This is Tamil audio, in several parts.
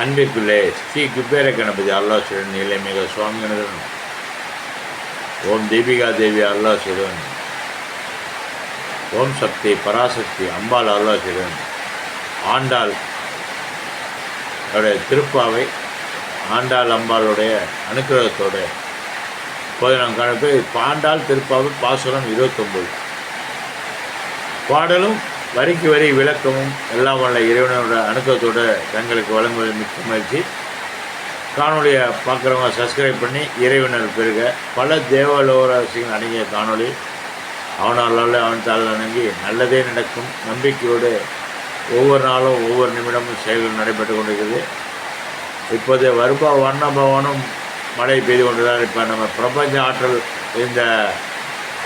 அன்பிற்குள்ளே ஸ்ரீ குபேர கணபதி அருளாசுரன் நிலைமிக சுவாமிகளுடன் ஓம் தீபிகா தேவி அல்லாசுடன் ஓம் சக்தி பராசக்தி அம்பாள் அல்லாசுடன் ஆண்டாள் திருப்பாவை ஆண்டாள் அம்பாளுடைய அனுக்கிரகத்தோட. இப்போது நாம் கணக்கு பாண்டாள் திருப்பாவை பாசுரம் இருபத்தொம்பது. பாடலும் வரிக்கு வரி விளக்கமும் எல்லாம் வல்ல இறைவனோட அனுக்கத்தோட தங்களுக்கு வழங்குவது மிக்க மகிழ்ச்சி. காணொலியை பார்க்குறவங்க சப்ஸ்கிரைப் பண்ணி இறைவனர் பெருக. பல தேவலோராசிகள் அடங்கிய காணொளி. அவனால் அவன் தாள் அணங்கி நல்லதே நடக்கும். நம்பிக்கையோடு ஒவ்வொரு நாளும் ஒவ்வொரு நிமிடமும் செயல்கள் நடைபெற்று கொண்டிருக்கிறது. இப்போது வருபா வண்ண பவனும் மழை பெய்து கொண்டுதான் இப்போ நம்ம பிரபஞ்ச ஆற்றல் இந்த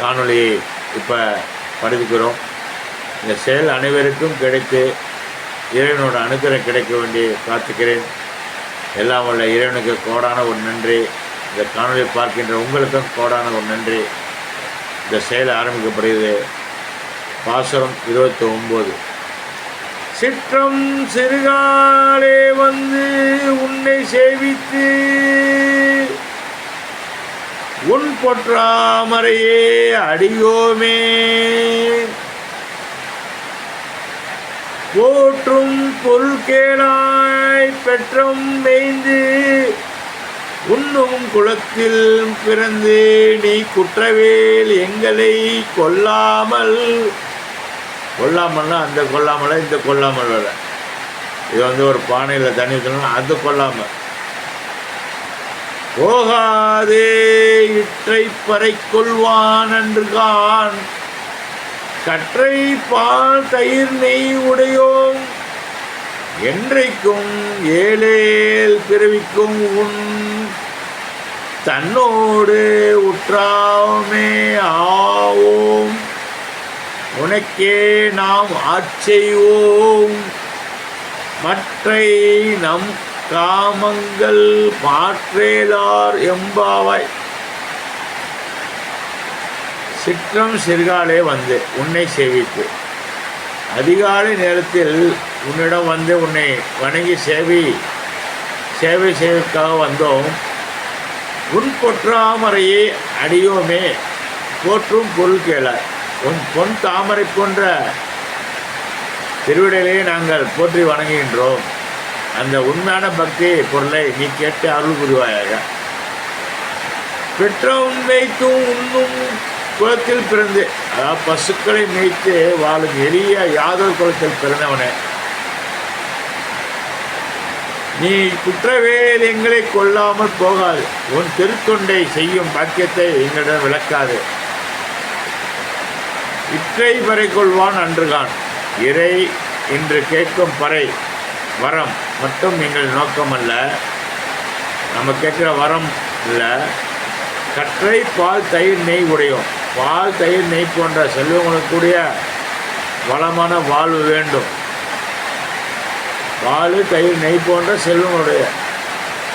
காணொளியை இப்போ படிக்கிறோம் இந்த செயல் அனைவருக்கும் கிடைத்து இறைவனோட அனுகிரகம் கிடைக்க வேண்டி பிரார்த்திக்கிறேன். எல்லாம் உள்ள இறைவனுக்கு கோடான ஒரு நன்றி. இந்த காணொலியை பார்க்கின்ற உங்களுக்கும் கோடான ஒரு நன்றி. இந்த செயல் ஆரம்பிக்கப்படுகிறது. பாசுரம் இருபத்தி ஒம்பது சிற்றம் சிறுகாலே வந்து உன்னை சேவித்து உன் பொற்றாமரையே அடியோமே. போற்றும் பொருள் பெற்றும் பெற்றம் மேய்ந்து உண்ணும் குளத்தில் பிறந்து நீ குற்றவேல் எங்களை கொல்லாமல். கொல்லாமல்னா அந்த கொல்லாமல இந்த கொல்லாமல் வர இது வந்து ஒரு பானையில் தண்ணி ஊற்றணும் அது கொல்லாமல். போகாதே இற்றை பறை கொள்வான் என்று கான். கற்றை பால் தயிர் நெய் உடையோம். என்றைக்கும் ஏழேல் பிறவிக்கும் உன் தன்னோடு உற்றாமே ஆவோம். உனக்கே நாம் ஆட்செய்வோம். மற்றை நம் காமங்கள் மாற்றேலார் எம்பாவாய். சிற்றம் சிறுகாலே வந்து உன்னை சேவித்து. அதிகாலை நேரத்தில் உன்னிடம் வந்து உன்னை வணங்கி சேவை சேவை செய்வதற்காக வந்தோம். உன் பொற்றாமரையே அடியோமே போற்றும் பொருள் கேள. உன் பொன் தாமரை போன்ற திருவிடையிலே நாங்கள் போற்றி வணங்குகின்றோம். அந்த உண்மையான பக்தி பொருளை நீ கேட்டு அருள் புரிவாயாக. பெற்றோன் வைத்தும் உண்ணும் குலத்தில் பிறந்து அதாவது பசுக்களை மேய்த்து வாழும் எளிய யாதவ் குலத்தில் பிறந்தவனே. நீ குற்றவேல் எங்களை கொல்லாமல் போகாது. உன் திருத்தொண்டை செய்யும் பாக்கியத்தை எங்களிடம் விளக்காது. இற்றை பறை கொள்வான் அன்றுகான் இறை என்று கேட்கும் பறை வரம் மட்டும் எங்கள் நோக்கம் அல்ல. நம்ம கேட்குற வரம் இல்லை. கற்றை பால் தயிர் நெய் உடையும். பால் தயிர் நெய் போன்ற செல்வங்களுக்குரிய வளமான வாழ்வு வேண்டும். பால் தயிர் நெய் போன்ற செல்வங்களுடைய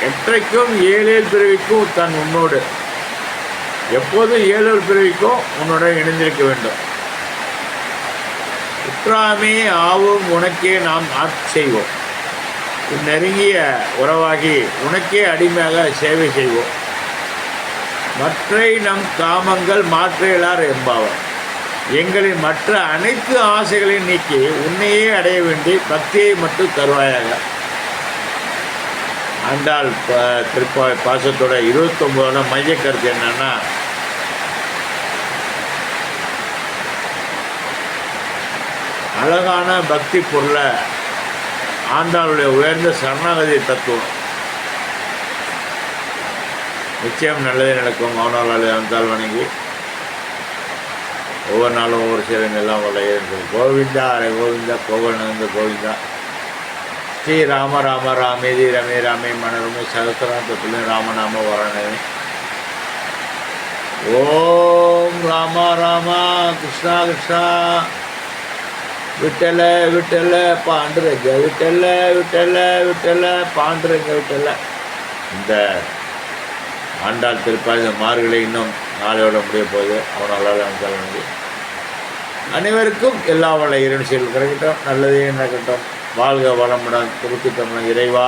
எற்றைக்கும் ஏழேல் பிறவிக்கும் தன் உன்னோடு. எப்போதும் ஏழேல் பிறவிக்கும் உன்னுடன் இணைந்திருக்க வேண்டும். குற்றாமே ஆவும் உனக்கே நாம் ஆட்சி செய்வோம். நெருங்கிய உறவாகி உனக்கே அடிமையாக சேவை செய்வோம். மற்றை நம் காமங்கள் மாற்றையலார் என்பவர். எங்களின் மற்ற அனைத்து ஆசைகளையும் நீக்கி உன்னையே அடைய வேண்டி பக்தியை மட்டும் தருவாயாக. ஆண்டாள் ப திருப்பா பாசத்தோட இருபத்தொம்போதோட மைய கருத்து என்னன்னா அழகான பக்தி பொருளை ஆண்டாளுடைய உயர்ந்த சரணாகதி தத்துவம். நிச்சயம் நல்லதே நடக்கும். மௌனாலால் அந்தால் வணங்கி. ஒவ்வொரு நாளும் ஒவ்வொரு சேரங்க எல்லாம் இருக்கும் கோவிந்தா அரை கோவிந்தா கோவனந்த கோவிந்தா. ஸ்ரீ ராம ராம ராமேதி ரமே ராமே மனருமே சகசிராந்தத்துலே ராமநாம வரணே ஓம் ராமா ராமா கிருஷ்ணா கிருஷ்ணா. விட்டல விட்டல பாண்டுரங்க விட்டல விட்டல விட்டல பாண்டுரங்க விட்டல. இந்த ஆண்டாள் திருப்பா இந்த மார்களை இன்னும் நாளையோட முடிய போகுது. அவனால் அமைச்சால் அனைவருக்கும் எல்லா வள இறைவன் செயல் கிடைக்கட்டும் நல்லதே நடக்கட்டும். வாழ்க வளமுடன் திருத்தி தமிழன் இறைவா